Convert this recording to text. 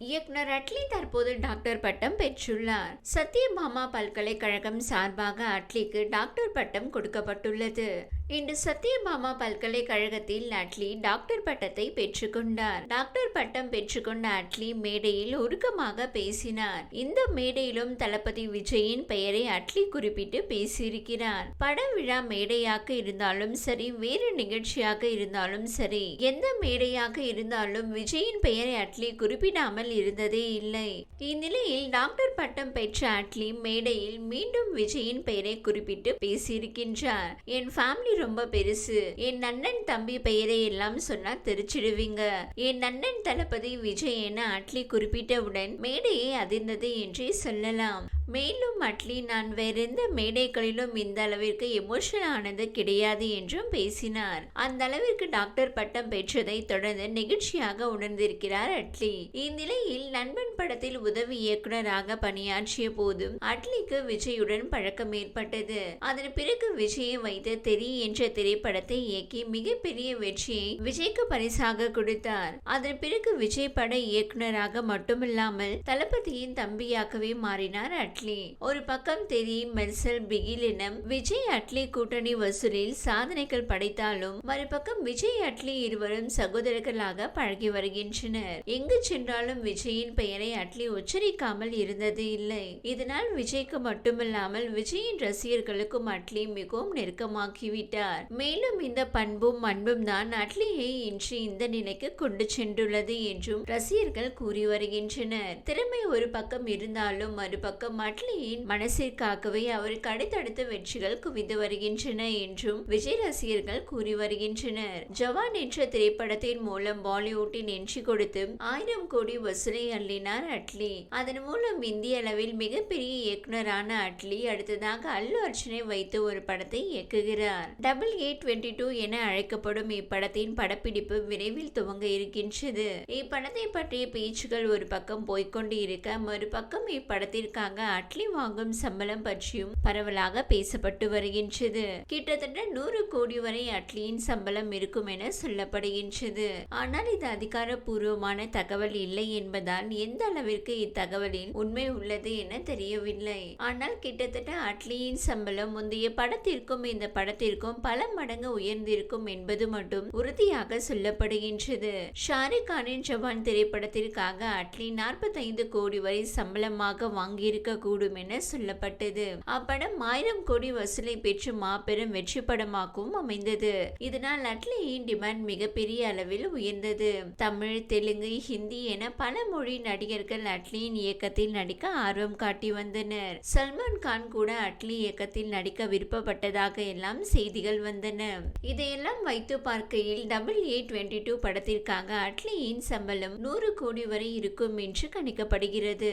இயக்குனர் அட்லி தற்போது டாக்டர் பட்டம் பெற்றுள்ளார். சத்யபாமா பல்கலைக்கழகம் சார்பாக அட்லிக்கு டாக்டர் பட்டம் கொடுக்கப்பட்டுள்ளது. இன்று சத்யபாமா பல்கலைக்கழகத்தில் அட்லி டாக்டர் பட்டத்தை பெற்றுக்கொண்டார். டாக்டர் பட்டம் பெற்றுக்கொண்ட அட்லி மேடையில் உருக்கமாக பேசினார். இந்த மேடையிலும் தளபதி விஜயின் பெயரை அட்லி குறிப்பிட்டு பேசியிருக்கிறார். பட விழா மேடையாக இருந்தாலும் சரி வேறு நிகழ்ச்சியாக இருந்தாலும் சரி எந்த மேடையாக இருந்தாலும் விஜயின் பெயரை அட்லி குறிப்பிடாமல் இருந்ததே இல்லை. இந்நிலையில் டாக்டர் பட்டம் பெற்ற அட்லி மேடையில் மீண்டும் விஜயின் பெயரை குறிப்பிட்டு பேசியிருக்கின்றார். என் ஃபேமிலி ரொம்ப பெருசு. என் அண்ணன் தம்பி பெயரை எல்லாம் சொன்னா தெரிச்சிடுவீங்க. என் அண்ணன் தளபதி விஜய் என அட்லி குறிப்பிட்டவுடன் மேடையை அதிர்ந்தது என்றே சொல்லலாம். மேலும் அட்லி நான் வேறெந்த மேடைகளிலும் இந்த அளவிற்கு எமோஷனல் ஆனது கிடையாது என்றும் பேசினார். அந்த அளவிற்கு டாக்டர் பட்டம் பெற்றதை தொடர்ந்து நெகிழ்ச்சியாக உணர்ந்திருக்கிறார் அட்லி. இந்நிலையில் நண்பன் படத்தில் உதவி இயக்குனராக பணியாற்றிய போதும் அட்லிக்கு விஜயுடன் பழக்கம் ஏற்பட்டது. அதன் பிறகு விஜயை வைத்து தெரி என்ற திரைப்படத்தை இயக்கி மிகப்பெரிய வெற்றியை விஜய்க்கு பரிசாக கொடுத்தார். அதன் பிறகு விஜய் பட இயக்குனராக மட்டுமில்லாமல் தளபதியின் தம்பியாகவே மாறினார் அட்லி. அட்லி. ஒரு பக்கம் தெரியும் மெர்சல் பிகிலினம் விஜய் அட்லி கூட்டணி வசூலில் சாதனைகள் படைத்தாலும் மறுபக்கம் விஜய் அட்லி இருவரும் சகோதரர்களாக பழகி வருகின்றனர். எங்கு சென்றாலும் விஜயின் பெயரை அட்லி உச்சரிக்காமல் இருந்தது இல்லை. இதனால் விஜய்க்கு மட்டுமில்லாமல் விஜயின் ரசிகர்களுக்கும் அட்லி மிகவும் நெருக்கமாக்கிவிட்டார் மேலும் இந்த பண்பும் அன்பும் தான் அட்லியை இன்று இந்த நிலைக்கு கொண்டு சென்றுள்ளது என்றும் ரசிகர்கள் கூறி வருகின்றனர். திறமை ஒரு பக்கம் இருந்தாலும் மறுபக்கம் அட்லியின் மனசிற்காகவே அவருக்கு அடுத்தடுத்த வெற்றிகள் குவிந்து வருகின்றன என்றும் விஜய் ரசிகர்கள் கூறி வருகின்றனர். ஜவான் என்ற திரைப்படத்தின் மூலம் பாலிவுட்டின் என்ட்ரி கொடுத்து ஆயிரம் கோடி வசூலை அள்ளினார் அட்லி. அதன் மூலம் இந்திய அளவில் மிகப்பெரிய இயக்குனரான அட்லி அடுத்ததாக அல்லு அர்ஜுனை வைத்து ஒரு படத்தை இயக்குகிறார். டபுள் ஏ டுவெண்ட்டி டூ என அழைக்கப்படும் இப்படத்தின் படப்பிடிப்பு விரைவில் துவங்க இருக்கின்றது. இப்படத்தை பற்றிய பேச்சுகள் ஒரு பக்கம் போய்க்கொண்டு இருக்க மறுபக்கம் இப்படத்திற்காக அட்லி வாங்கும் சம்பளம் பற்றியும் பரவலாக பேசப்பட்டு வருகின்றது. கிட்டத்தட்ட நூறு கோடி வரை அட்லியின் சம்பளம் இருக்கும் என சொல்லப்படுகின்றது. ஆனால் இது அதிகாரப்பூர்வமான தகவல் இல்லை என்பதால் எந்த அளவிற்கு இத்தகவலில் உண்மை உள்ளது என தெரியவில்லை. ஆனால் கிட்டத்தட்ட அட்லியின் சம்பளம் முந்தைய படத்திற்கும் இந்த படத்திற்கும் பல மடங்கு உயர்ந்திருக்கும் என்பது மட்டும் உறுதியாக சொல்லப்படுகின்றது. ஷாருக் கானின் ஜவான் திரைப்படத்திற்காக அட்லி நாற்பத்தைந்து கோடி வரை சம்பளமாக வாங்கியிருக்க கூடும் என சொல்லப்பட்டது. அப்படம் ஆயிரம் கோடி வசூலை பெற்று மாபெரும் வெற்றி படமாகவும் அமைந்தது. இதனால் அட்லியின் டிமாண்ட் மிகப்பெரிய அளவில் உயர்ந்தது. தமிழ் தெலுங்கு ஹிந்தி என பல மொழி நடிகர்கள் அட்லியின் இயக்கத்தில் நடிக்க ஆர்வம் காட்டி வந்தனர். சல்மான் கான் கூட அட்லி இயக்கத்தில் நடிக்க விருப்பப்பட்டதாக எல்லாம் செய்திகள் வந்தன. இதையெல்லாம் வைத்து பார்க்கையில் டபுள் ஏ டுவெண்ட்டி டூ படத்திற்காக அட்லியின் சம்பளம் நூறு கோடி வரை இருக்கும் என்று கணிக்கப்படுகிறது.